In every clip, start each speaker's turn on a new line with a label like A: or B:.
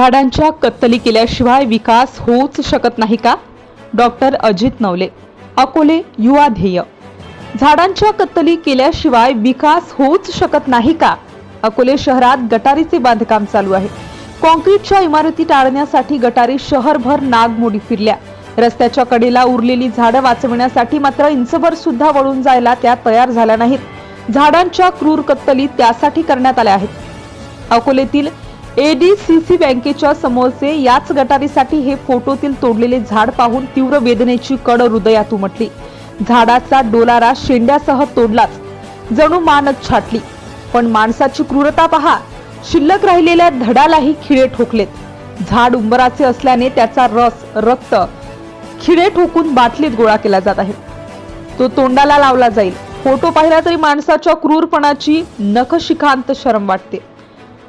A: झाडांच्या कत्तली केल्याशिवाय विकास होऊच शकत नाही का? डॉक्टर अजित नवले अकोले युवा ध्येय. झाडांच्या कत्तली केल्याशिवाय विकास होऊच शकत नाही का? अकोले शहरात गटारीचे बांधकाम चालू आहे. कॉन्क्रीटच्या इमारती टाळण्यासाठी गटारी शहरभर नागमोडी फिरल्या. रस्त्याच्या कडेला उरलेली झाडं वाचविण्यासाठी मात्र इंचभर सुद्धा वळून जायला त्या तयार झाल्या नाहीत. झाडांच्या क्रूर कत्तली त्यासाठी करण्यात आल्या आहेत. अकोलेतील एडीसीसी बँकेच्या समोरचे याच गटारीसाठी हे फोटोतील तोडलेले झाड पाहून तीव्र वेदनेची कड हृदयात उमटली. झाडाचा डोलारा शेंड्यासह तोडलाच. जणू मानच छाटली. पण माणसाची क्रूरता पहा. शिल्लक राहिलेल्या धडालाही खिळे ठोकलेत. झाड उंबराचे असल्याने त्याचा रस रक्त खिळे ठोकून बाटलीत गोळा केला जात आहे. तो तोंडाला लावला जाईल. फोटो पाहिला तरी माणसाच्या क्रूरपणाची नखशिखांत शरम वाटते.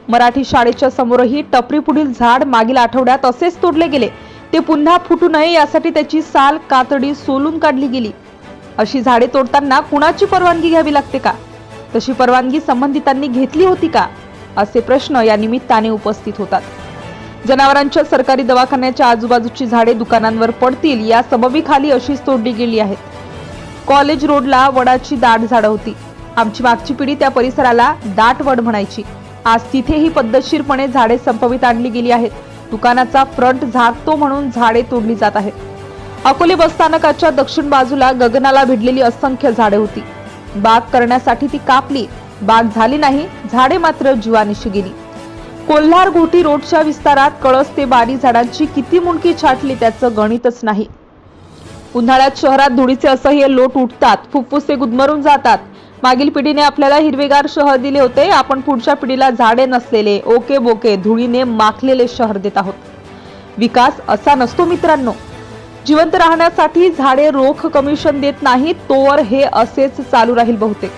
A: मराठी शाळेच्या समोरही टपरी पुढील झाड मागील आठवड्यात असेच तोडले गेले. ते पुन्हा फुटू नये यासाठी त्याची साल कातडी सोलून काढली गेली. अशी झाडे तोडताना कुणाची परवानगी घ्यावी लागते का? तशी परवानगी संबंधितांनी घेतली होती का? असे प्रश्न या निमित्ताने उपस्थित होतात. जनावरांच्या सरकारी दवाखान्याच्या आजूबाजूची झाडे दुकानांवर पडतील या सबबीखाली अशीच तोडली गेली आहेत. कॉलेज रोडला वडाची दाट झाडं होती. आमची मागची पिढी त्या परिसराला दाट वड म्हणायची. आज तिथेही पद्धतशीरपणे झाडे संपवित आणली गेली आहेत. दुकानाचा फ्रंट झाकतो म्हणून झाडे तोडली जात आहेत. अकोले बसस्थानकाच्या दक्षिण बाजूला गगनाला भिडलेली असंख्य झाडे होती. बाग करण्यासाठी ती कापली. बाग झाली नाही झाडे मात्र जीवानिशी गेली. कोल्हार घोटी रोडच्या विस्तारात कळस ते बारी झाडांची किती मुंडकी छाटली त्याचं गणितच नाही. उन्हाळ्यात शहरात धुळीचे असह्य लोट उठतात फुफ्फुसे गुदमरून जातात. मागील पिढीने आपल्याला हिरवेगार शहर दिले होते. आपण पुढच्या पिढीला झाडे नसलेले ओके बोके धुळीने माखलेले शहर देत आहोत. विकास असा नसतो मित्रांनो. जिवंत राहण्यासाठी झाडे रोख कमिशन देत नाहीत तोवर हे असेच चालू राहील बहुतेक.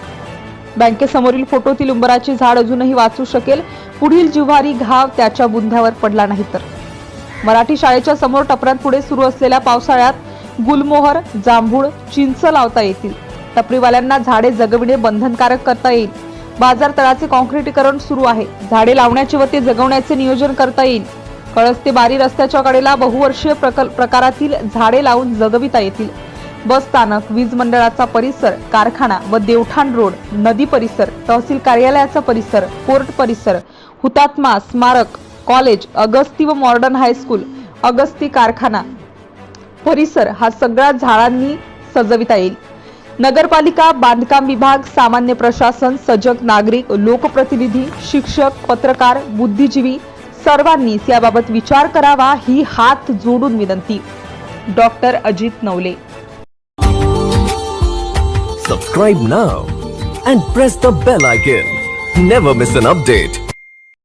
A: बँकेसमोरील फोटोतील उंबराचे झाड अजूनही वाचू शकेल. पुढील जिव्हारी घाव त्याच्या बुंध्यावर पडला नाही तर. मराठी शाळेच्या समोर टपऱ्यांपुढे सुरू असलेल्या पावसाळ्यात गुलमोहर जांभूळ चिंच लावता येतील. टपरीवाल्यांना झाडे जगविणे बंधनकारक करता येईल. बाजार तळाचे कॉन्क्रिटीकरण सुरू आहे. झाडे लावण्याचे व ते जगवण्याचे नियोजन करता येईल. कळस ते बारी रस्त्याच्या कडेला बहुवर्षीय प्रकल प्रकारातील झाडे लावून जगविता येतील. बस स्थानक वीज मंडळाचा परिसर कारखाना व देवठाण रोड नदी परिसर तहसील कार्यालयाचा परिसर कोर्ट परिसर हुतात्मा स्मारक कॉलेज अगस्ती व मॉडर्न हायस्कूल अगस्ती कारखाना परिसर हा सगळा झाडांनी सजविता येईल. नगरपालिका बांधकाम विभाग सामान्य प्रशासन सजग नागरिक लोकप्रतिनिधी शिक्षक पत्रकार बुद्धिजीवी सर्वांनीच याबाबत विचार करावा ही हात जोडून विनंती. Doctor Ajit Navale.
B: Subscribe now and press the bell icon never miss an update